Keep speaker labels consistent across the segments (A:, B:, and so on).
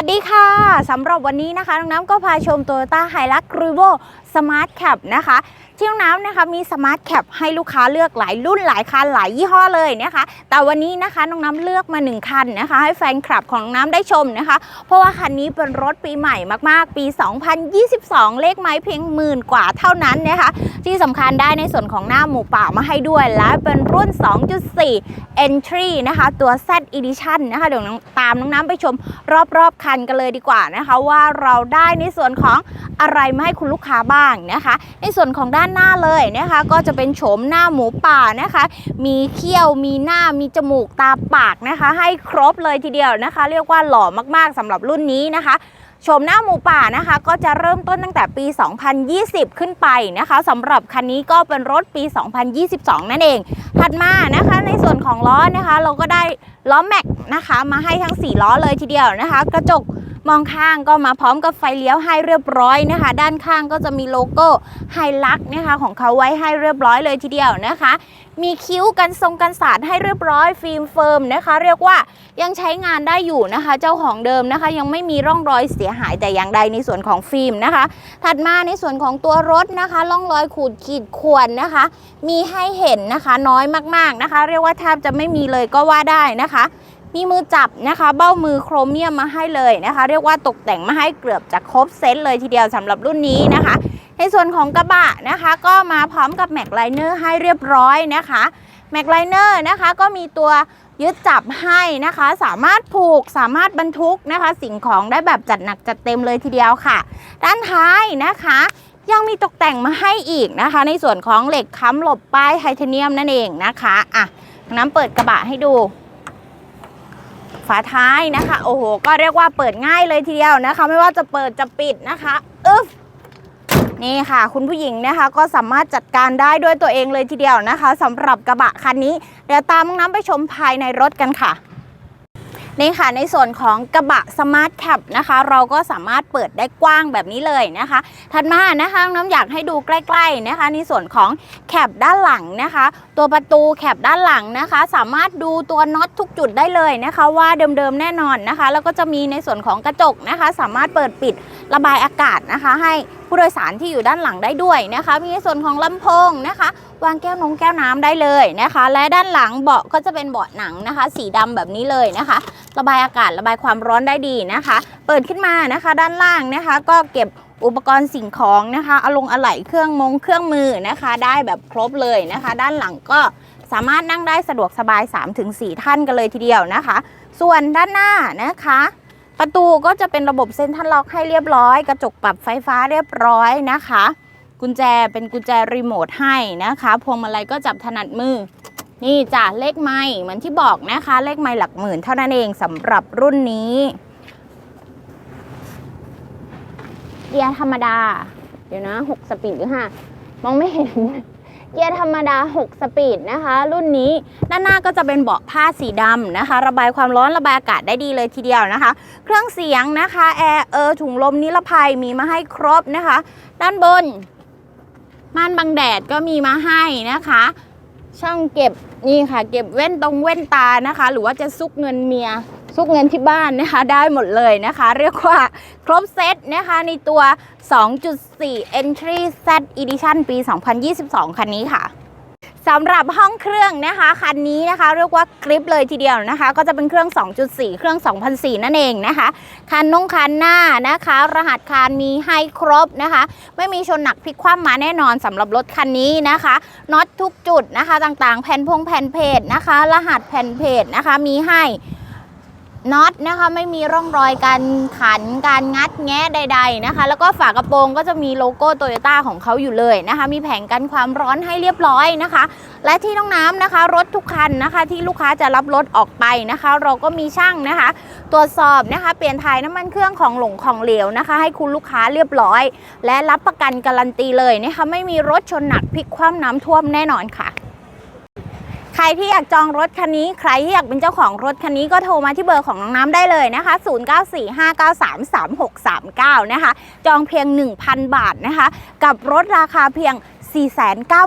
A: วัสดีค่ะสำหรับวันนี้นะคะน้องน้ำก็พาชม Toyota h i l u x r e v o Smart Cap นะคะ ที่น้องน้ำนะคะมี Smart Cap ให้ลูกค้าเลือกหลายรุ่นหลายคันหลายยี่ห้อเลยนะคะ แต่วันนี้นะคะน้องน้ำเลือกมา 1 คันนะคะ ให้แฟนคลับของน้องน้ำได้ชมนะคะ เพราะว่าคันนี้เป็นรถปีใหม่มากๆ ปี 2022 เลขไม้เพียงหมื่นกว่าเท่านั้นนะคะ ที่สำคัญได้ในส่วนของหน้าหมูป่ามาให้ด้วย และเป็นรุ่น 2.4 Entry นะคะ ตัว Z Edition นะคะเดี๋ยวน้องตามน้องน้ำไปชมรอบๆคันกันเลยดีกว่านะคะ ว่าเราได้ในส่วนของอะไรมาให้คุณลูกค้าบ้างนะคะ ในส่วนของด้านหน้าเลยนะคะ ก็จะเป็นโฉมหน้าหมูป่านะคะ มีเขี้ยวมีหน้ามีจมูกตาปากนะคะ ให้ครบเลยทีเดียวนะคะ เรียกว่าหล่อมากๆสำหรับรุ่นนี้นะคะโฉมหน้าหมูป่านะคะ ก็จะเริ่มต้นตั้งแต่ปี 2020 ขึ้นไปนะคะสำหรับคันนี้ก็เป็นรถปี 2022 นั่นเอง ถัดมานะคะในส่วนของล้อนะคะ เราก็ได้ล้อแม็กนะคะ มาให้ทั้ง 4 ล้อเลยทีเดียวนะคะ กระจก มองข้างก็มาพร้อมกับไฟเลี้ยวให้เรียบร้อยนะคะ ด้านข้างก็จะมีโลโก้ไฮลักนะคะของเขาไว้ให้เรียบร้อยเลยทีเดียวนะคะ มีคิ้วกันทรงกันสาดให้เรียบร้อยฟิล์มเฟิร์มนะคะ เรียกว่ายังใช้งานได้อยู่นะคะ เจ้าของเดิมนะคะ ยังไม่มีร่องรอยเสียหายแต่อย่างใดในส่วนของฟิล์มนะคะ ถัดมาในส่วนของตัวรถนะคะร่องรอยขูดขีดข่วนนะคะ มีให้เห็นนะคะน้อยมากๆนะคะ เรียกว่าแทบจะไม่มีเลยก็ว่าได้นะคะ มีมือจับนะคะ เบ้ามือโครเมียมมาให้เลยนะคะ เรียกว่าตกแต่งมาให้เกือบจะครบเซตเลยทีเดียวสำหรับรุ่นนี้นะคะ ในส่วนของกระบะนะคะ ก็มาพร้อมกับแม็กไลเนอร์ให้เรียบร้อยนะคะแม็กไลเนอร์นะคะก็มีตัวยึดจับให้นะคะ สามารถผูกสามารถบรรทุกนะคะ สิ่งของได้แบบจัดหนักจัดเต็มเลยทีเดียวค่ะ ด้านท้ายนะคะ ยังมีตกแต่งมาให้อีกนะคะ ในส่วนของเหล็กค้ำหลบป้ายไทเทเนียมนั่นเองนะคะอะน้ำเปิดกระบะให้ดู ฝาท้ายนะคะ โอ้โห ก็เรียกว่าเปิดง่ายเลยทีเดียวนะคะ ไม่ว่าจะเปิดจะปิดนะคะอึ๊บนี่ค่ะ คุณผู้หญิงนะคะก็สามารถจัดการได้ด้วยตัวเองเลยทีเดียวนะคะสำหรับกระบะคันนี้ เดี๋ยวตามน้องน้ำไปชมภายในรถกันค่ะ นี่ค่ะในส่วนของกระบะสมาร์ทแคปนะคะ เราก็สามารถเปิดได้กว้างแบบนี้เลยนะคะ ถัดมานะคะน้องอยากให้ดูใกล้ ๆนะคะ ในส่วนของแคปด้านหลังนะคะ ตัวประตูแคปด้านหลังนะคะ สามารถดูตัวน็อตทุกจุดได้เลยนะคะ ว่าเดิมๆแน่นอนนะคะ แล้วก็จะมีในส่วนของกระจกนะคะ สามารถเปิดปิดระบายอากาศนะคะ ให้ ผู้โดยสารที่อยู่ด้านหลังได้ด้วยนะคะ มีในส่วนของลำโพงนะคะ วางแก้วนงแก้วน้ำได้เลยนะคะ และด้านหลังเบาะก็จะเป็นเบาะหนังนะคะ สีดำแบบนี้เลยนะคะ ระบายอากาศระบายความร้อนได้ดีนะคะ เปิดขึ้นมานะคะ ด้านล่างนะคะ ก็เก็บอุปกรณ์สิ่งของนะคะเอาลงอะไหล่เครื่องมงเครื่องมือนะคะ ได้แบบครบเลยนะคะ ด้านหลังก็สามารถนั่งได้สะดวกสบาย 3-4 ท่านกันเลยทีเดียวนะคะ ส่วนด้านหน้านะคะ ประตูก็จะเป็นระบบเซ็นทรัลล็อกให้เรียบร้อย กระจกปรับไฟฟ้าเรียบร้อยนะคะ กุญแจเป็นกุญแจรีโมทให้นะคะ พวงมาลัยก็จับถนัดมือ นี่จ้ะเลขไม้เหมือนที่บอกนะคะ เลขไม้หลักหมื่นเท่านั้นเองสำหรับรุ่นนี้เกียร์ธรรมดา เดี๋ยวนะ6สปีดหรือ5มองไม่เห็น เกียร์ธรรมดา 6 สปีดนะคะ รุ่นนี้ด้านหน้าก็จะเป็นเบาะผ้าสีดำนะคะ ระบายความร้อนระบายอากาศได้ดีเลยทีเดียวนะคะ เครื่องเสียงนะคะแอร์เออถุงลมนิรภัยมีมาให้ครบนะคะ ด้านบน ม่านบังแดดก็มีมาให้นะคะ ช่องเก็บนี่ค่ะ เก็บแว่นตรงแว่นตานะคะ หรือว่าจะซุกเงินเมีย ซุกเงินที่บ้านนะคะ ได้หมดเลยนะคะ เรียกว่าครบเซตนะคะ ในตัว 2.4 Entry Z Edition ปี 2022 คันนี้ค่ะสำหรับห้องเครื่องนะคะคันนี้นะคะเรียกว่ากริปเลยทีเดียวนะคะ ก็จะเป็นเครื่อง 2.4 เครื่อง 2004 นั่นเองนะคะคันนุ่งคันหน้านะคะ รหัสคานมีให้ครบนะคะ ไม่มีชนหนักพลิกคว่ำมาแน่นอนสำหรับรถคันนี้นะคะน็อตทุกจุดนะคะต่างๆ แผ่นพงแผ่นเพจนะคะ รหัสแผ่นเพจนะคะมีให้ น็อตนะคะไม่มีร่องรอยการขันการงัดแงะใด ๆนะคะ แล้วก็ฝากระโปรงก็จะมีโลโก้โตโยต้าของเขาอยู่เลยนะคะ มีแผงกันความร้อนให้เรียบร้อยนะคะ และที่น้องน้ำนะคะ รถทุกคันนะคะ ที่ลูกค้าจะรับรถออกไปนะคะ เราก็มีช่างนะคะ ตรวจสอบนะคะ เปลี่ยนถ่ายน้ำมันเครื่องของหลงของเหลวนะคะ ให้คุณลูกค้าเรียบร้อย และรับประกันการันตีเลยนะคะไม่มีรถชนหนักพลิกคว่ำน้ำท่วมแน่นอนค่ะ ใครที่อยากจองรถคันนี้ ใครที่อยากเป็นเจ้าของรถคันนี้ก็โทรมาที่เบอร์ของน้องน้ำได้เลยนะคะ 0945933639 นะคะ จองเพียง 1,000 บาทนะคะ กับรถราคาเพียง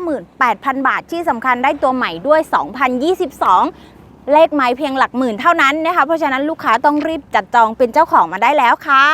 A: 498,000 บาท ที่สำคัญได้ตัวใหม่ด้วย 2022เลขไม้เพียงหลักหมื่นเท่านั้นนะคะ เพราะฉะนั้นลูกค้าต้องรีบจัดจองเป็นเจ้าของมาได้แล้วค่ะ